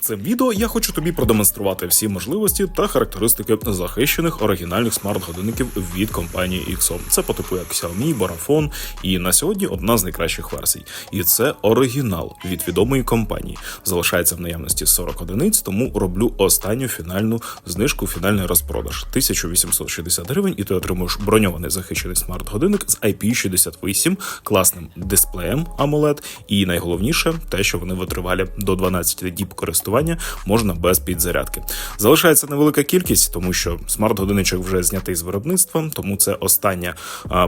Цим відео я хочу тобі продемонструвати всі можливості та характеристики захищених оригінальних смарт-годинників від компанії XO. Це по типу як Xiaomi, Borafone, і на сьогодні одна з найкращих версій. І це оригінал від відомої компанії. Залишається в наявності 40 одиниць, тому роблю останню фінальну знижку, фінальний розпродаж 1860 гривень, і ти отримуєш броньований захищений смарт-годинник з IP68, класним дисплеєм AMOLED, і найголовніше те, що вони витривалі до 12 діб користування можна без підзарядки. Залишається невелика кількість, тому що смарт-годинничок вже знятий з виробництва, тому це остання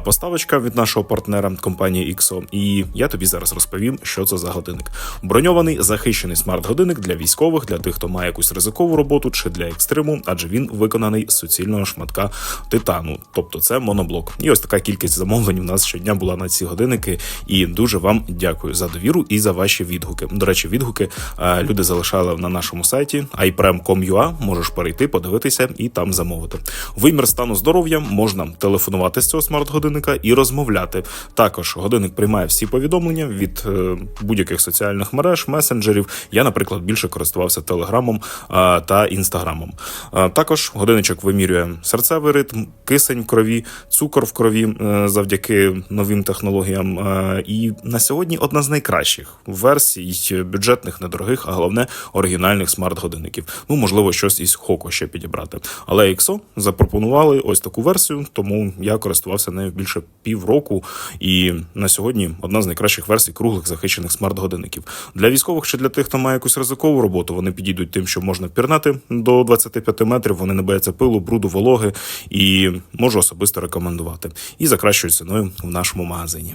поставочка від нашого партнера компанії XO. І я тобі зараз розповім, що це за годинник. Броньований захищений смарт-годинник для військових, для тих, хто має якусь ризикову роботу чи для екстриму, адже він виконаний з суцільного шматка титану, тобто це моноблок. І ось така кількість замовлень у нас щодня була на ці годинники. І дуже вам дякую за довіру і за ваші відгуки. До речі, відгуки люди залишали на нашому сайті iprem.com.ua, Можеш перейти, подивитися і там замовити. Вимір стану здоров'я можна телефонувати з цього смарт-годинника і розмовляти. Також годинник приймає всі повідомлення від е, будь-яких соціальних мереж, месенджерів. Я, наприклад, більше користувався телеграмом та інстаграмом. Також годинничок вимірює серцевий ритм, кисень в крові, цукор в крові е, завдяки новим технологіям. І на сьогодні одна з найкращих версій бюджетних, недорогих, а головне оригінальних смарт-годинників. Ну, можливо, щось із Хоко ще підібрати. Але XO запропонували ось таку версію, тому я користувався нею більше півроку. І на сьогодні одна з найкращих версій круглих захищених смарт-годинників. Для військових чи для тих, хто має якусь ризикову роботу, вони підійдуть тим, що можна пірнати до 25 метрів. Вони не бояться пилу, бруду, вологи і можу особисто рекомендувати. І за кращою ціною в нашому магазині.